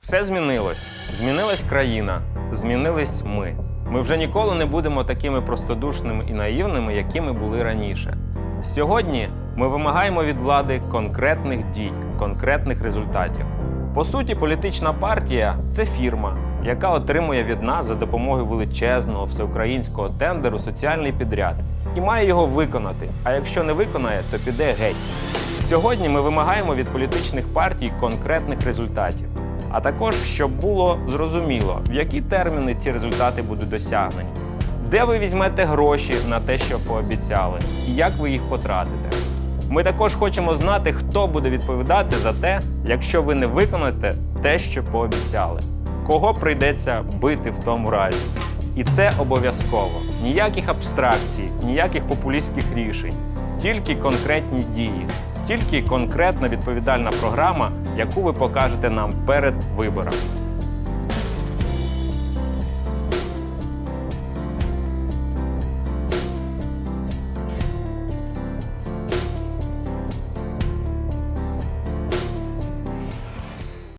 Все змінилось. Змінилась країна, змінились ми. Ми вже ніколи не будемо такими простодушними і наївними, якими були раніше. Сьогодні ми вимагаємо від влади конкретних дій, конкретних результатів. По суті, політична партія це фірма, яка отримує від нас за допомогою величезного всеукраїнського тендеру соціальний підряд і має його виконати. А якщо не виконає, то піде геть. Сьогодні ми вимагаємо від політичних партій конкретних результатів, а також щоб було зрозуміло, в які терміни ці результати будуть досягнені, де ви візьмете гроші на те, що пообіцяли, і як ви їх потратите. Ми також хочемо знати, хто буде відповідати за те, якщо ви не виконаєте те, що пообіцяли, кого прийдеться бити в тому разі. І це обов'язково. Ніяких абстракцій, ніяких популістських рішень, тільки конкретні дії, тільки конкретна відповідальна програма, яку ви покажете нам перед виборами.